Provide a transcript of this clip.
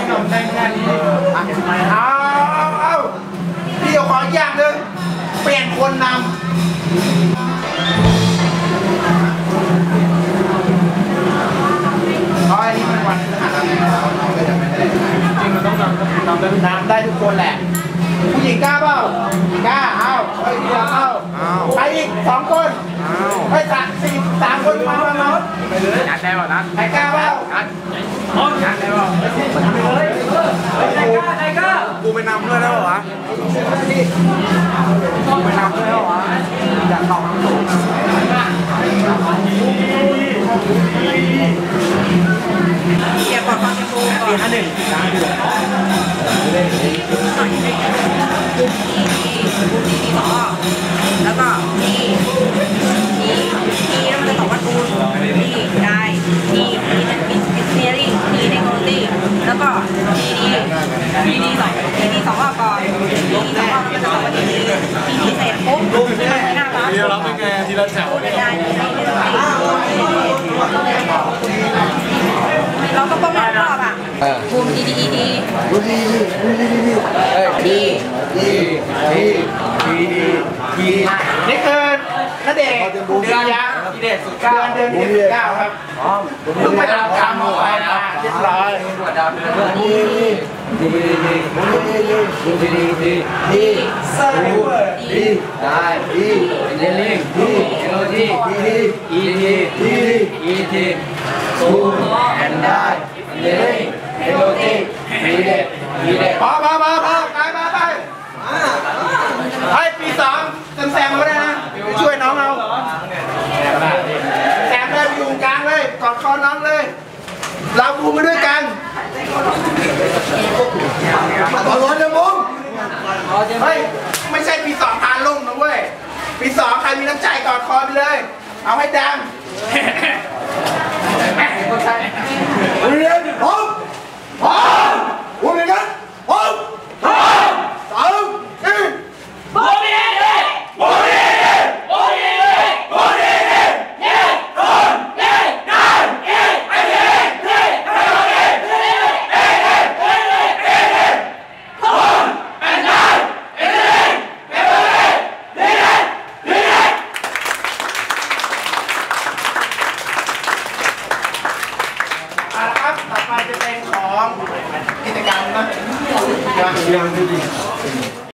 ขนมได้แค่นี้เอาเอาพี่ขออีกอย่างหนึ่งเปลี่ยนคนนำเพราะอันนี้มันวันพฤหัสแล้วเราก็จะไม่ได้จริงมันต้องนำนำได้น้ำได้ทุกคนแหละ ผู้หญิงกล้าเปล่ากล้าเอาเฮ้ยเดียวเอาใครอีกสองคนเฮ้ยสามสี่สามคนมามามางัดได้ป่ะนัดใครกล้าเปล่างัดงัดได้ป่ะ กูไปนำด้วยแล้วเหรอวะกูไปนำด้วยแล้วเหรอวะอยากเข้าน้ำตกเกียร์ก่อนฟังเสียงปูก่อนอันหนึ่งดีสอง ดีดีดีสองดีดีสองรอบก่อนดีดีสองรอบแล้วก็จะตอบว่าดีดีดีดีเสร็จปุ๊บมันหน้าร้านเดี๋ยวเราเป็นไงทีละแถวไม่ได้เราก็ต้องรอบรอบอะภูมิดีดีดีดีดีดีดีดีดีนี่คือณเดชน์เดือนยังดีเด็ดสุด เดือนเดือนที่สิบเก้าครับเพิ่งไปทำกรรมมาไปมาเรียบร้อยหัวดำเลยดีดีดีดีดีดีดีดีดีดีได้ดีเล่นเล่นดีเอลดีดีอีทีดีอีทีตูแอนได้เล่นเอลดีดีเด็ดดีเด็ดพอพอพอพอไปไปไปให้ปีสองแซมแซมมาได้นะไปช่วยน้องเรา แซมเลยอยู่กลางเลยกอดคอน้องเลย เราบูมาด้วยกันต่อรถเลยบุ้มเฮ้ยไม่ใช่ปีสองพานลุ่มนะเว้ยปีสองใครมีน้ำใจกอดคอไปเลย เอาให้ดัง ไปจะเป็นของกิจกรรมนะยังยังดี